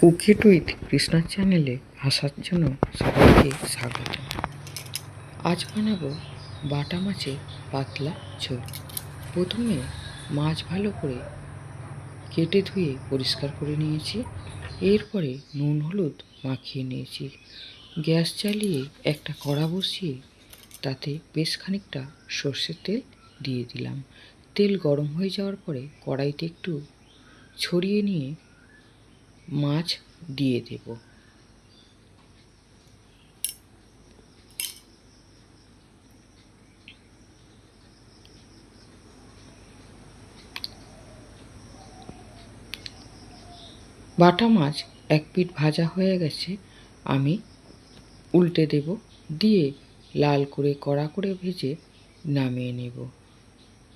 কুকিট with কৃষ্ণার চ্যানেলে আসার জন্য সবাইকে স্বাগত। আজ বানাবো বাটা মাছের পাতলা ঝোল। প্রথমে মাছ ভালো করে কেটে ধুয়ে পরিষ্কার করে নিয়েছি। এরপরে নুন, হলুদ মাখিয়ে নিয়েছি। গ্যাস চালিয়ে একটা কড়া বসিয়ে তাতে বেশ খানিকটা সর্ষের তেল দিয়ে দিলাম। তেল গরম হয়ে যাওয়ার পরে কড়াইতে একটু ছড়িয়ে নিয়ে মাছ দিয়ে দেব। বাটা মাছ এক পিঠ ভাজা হয়ে গেছে, আমি উল্টে দেব, দিয়ে লাল করে কড়া করে ভেজে নামিয়ে নেব।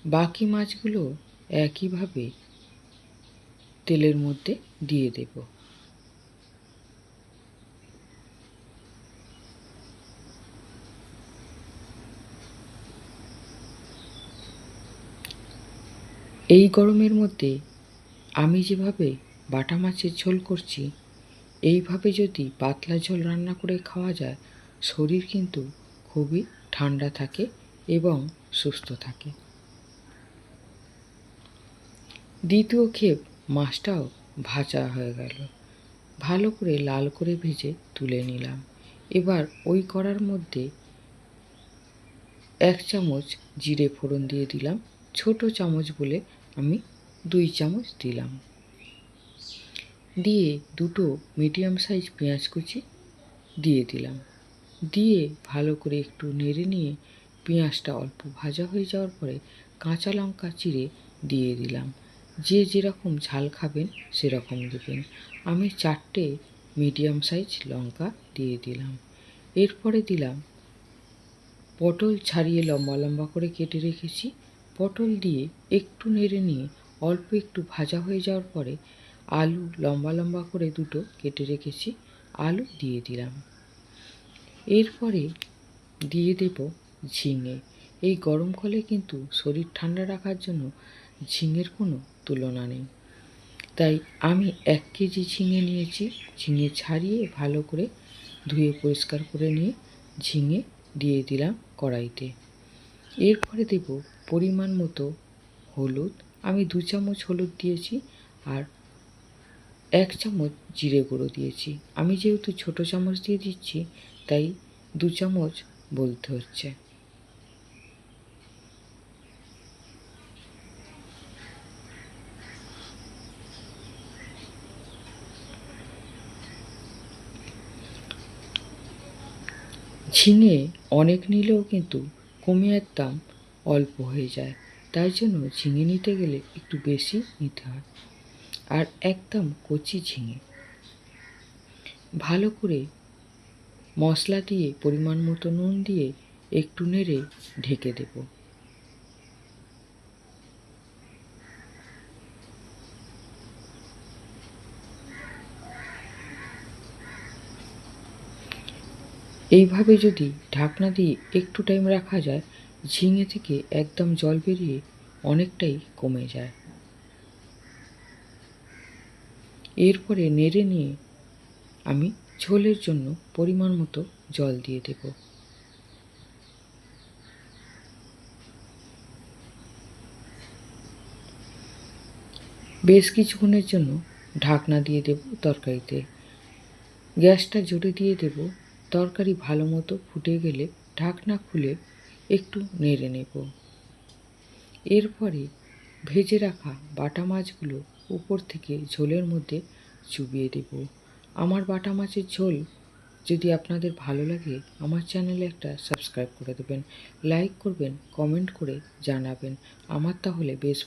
বাকি মাছগুলো একইভাবে তেলের মধ্যে দিয়ে দেব। এই গরমের মধ্যে আমি যেভাবে বাটা মাছের ঝোল করছি, এইভাবে যদি পাতলা ঝোল রান্না করে খাওয়া যায়, শরীর কিন্তু খুবই ঠান্ডা থাকে এবং সুস্থ থাকে। দ্বিতীয় ক্ষেপ মাছটাও ভাজা হয়ে গেল। ভালো করে লাল করে ভেজে তুলে নিলাম। এবার ওই কড়ার মধ্যে এক চামচ জিরে ফোড়ন দিয়ে দিলাম। ছোট চামচ বলে আমি দুই চামচ দিলাম। দিয়ে দুটো মিডিয়াম সাইজ পেঁয়াজ কুচি দিয়ে দিলাম। দিয়ে ভালো করে একটু নেড়ে নিয়ে পেঁয়াজটা অল্প ভাজা হয়ে যাওয়ার পরে কাঁচা লঙ্কা চিড়ে দিয়ে দিলাম। যে যেরকম ঝাল খাবেন, সেরকম দেবেন। আমি চারটে মিডিয়াম সাইজ লঙ্কা দিয়ে দিলাম। এরপরে দিলাম পটল ছাড়িয়ে লম্বা লম্বা করে কেটে রেখেছি। পটল দিয়ে একটু নেড়ে নিয়ে অল্প একটু ভাজা হয়ে যাওয়ার পরে আলু লম্বা লম্বা করে দুটো কেটে রেখেছি। আলু দিয়ে দিলাম। এরপরে দিয়ে দেব ঝিঙে। এই গরমকালে কিন্তু শরীর ঠান্ডা রাখার জন্য ঝিঙের কোনো তুলনা নেই। তাই আমি এক কেজি ঝিঙে নিয়েছি। ঝিঙে ছাড়িয়ে ভালো করে ধুয়ে পরিষ্কার করে নিয়ে ঝিঙে দিয়ে দিলাম কড়াইতে। এরপরে দেব পরিমাণ মতো হলুদ। আমি দু চামচ হলুদ দিয়েছি আর এক চামচ জিরে গুঁড়ো দিয়েছি। আমি যেহেতু ছোট চামচ দিয়ে দিচ্ছি, তাই দু চামচ বলতে হচ্ছে। ঝিঙে অনেক নিলেও কিন্তু কুমিয়ার দাম অল্প হয়ে যায়। তাই জন্য ঝিঙে নিতে গেলে একটু বেশি নিতে হয়। আর একদম কচি ঝিঙে। ভালো করে মশলা দিয়ে পরিমাণ মতো নুন দিয়ে একটু নেড়ে ঢেকে দেব। এইভাবে যদি ঢাকনা দিয়ে একটু টাইম রাখা যায়, ঝিঙে থেকে একদম জল বেরিয়ে অনেকটাই কমে যায়। এরপরে নেড়ে নিয়ে আমি ঝোলের জন্য পরিমাণ মতো জল দিয়ে দেব। বেশ কিছুক্ষণের জন্য ঢাকনা দিয়ে দেব তরকারিতে। গ্যাসটা জুড়ে দিয়ে দেব। তরকারি ভালো মতো ফুটে গেলে ঢাকনা খুলে একটু নেড়ে নেব। এরপরে ভেজে রাখা বাটা মাছগুলো উপর থেকে ঝোলের মধ্যে চুবিয়ে দেব। আমার বাটা মাছের ঝোল যদি আপনাদের ভালো লাগে, আমার চ্যানেলে একটা সাবস্ক্রাইব করে দেবেন। লাইক করবেন, কমেন্ট করে জানাবেন। আমার তাহলে বেশ